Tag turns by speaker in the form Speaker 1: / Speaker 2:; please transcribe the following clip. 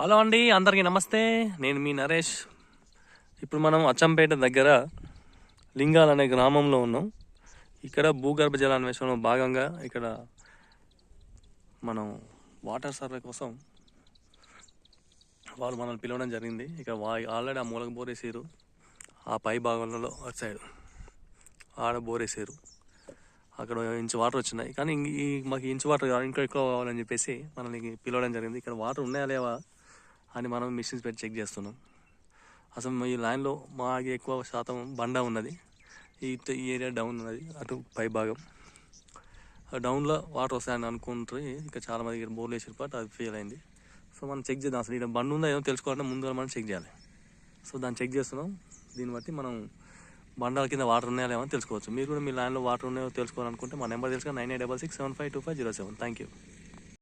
Speaker 1: Hello అండి అందరికీ నమస్తే. నేను మీ నరేష్. ఇప్పుడు మనం అచ్చంపేట దగ్గర లింగాల్ అనే గ్రామంలో ఉన్నాం. ఇక్కడ భూగర్భ జల అన్వేషణలో భాగంగా ఇక్కడ మనం వాటర్ సర్వే కోసం వాళ్ళు మనల్ని పిలవడం జరిగింది. ఇక్కడ వా ఆల్రెడీ ఆ మూలకు బోరేసారు. ఆ పై భాగంలో అటు సైడ్ ఆడ బోరేసారు. అక్కడ ఇంచు వాటర్ వచ్చినాయి. కానీ ఈ మాకు ఇంచు వాటర్ ఇంకా ఎక్కువ కావాలని చెప్పేసి మనల్ని పిలవడం జరిగింది. ఇక్కడ వాటర్ ఉన్నాయా లేవా అని మనం మిషన్స్ పెట్టి చెక్ చేస్తున్నాం. అసలు ఈ లైన్లో మాకు ఎక్కువ శాతం బండ ఉన్నది. ఈ ఈ ఏరియా డౌన్ ఉన్నది అటు పై భాగం. ఆ డౌన్లో వాటర్ వస్తాయని అనుకుంటారు ఇంకా చాలా మంది బోర్లు వేసిన పాటు అది ఫెయిల్ అయింది. సో మనం చెక్ చేద్దాం అసలు ఇక్కడ బండి ఉందా ఏమో తెలుసుకోవాలంటే ముందుగా మనం చెక్ చేయాలి. సో దాన్ని చెక్ చేస్తున్నాం. దీన్ని బట్టి మనం బండాల కింద వాటర్ ఉన్నాయా లేవని తెలుసుకోవచ్చు. మీరు కూడా మీ లైన్లో వాటర్ ఉన్నాయో తెలుసుకోవాలనుకుంటే మా నెంబర్ తెలుసుకొని nine eight double six seven five two five zero seven. Thank you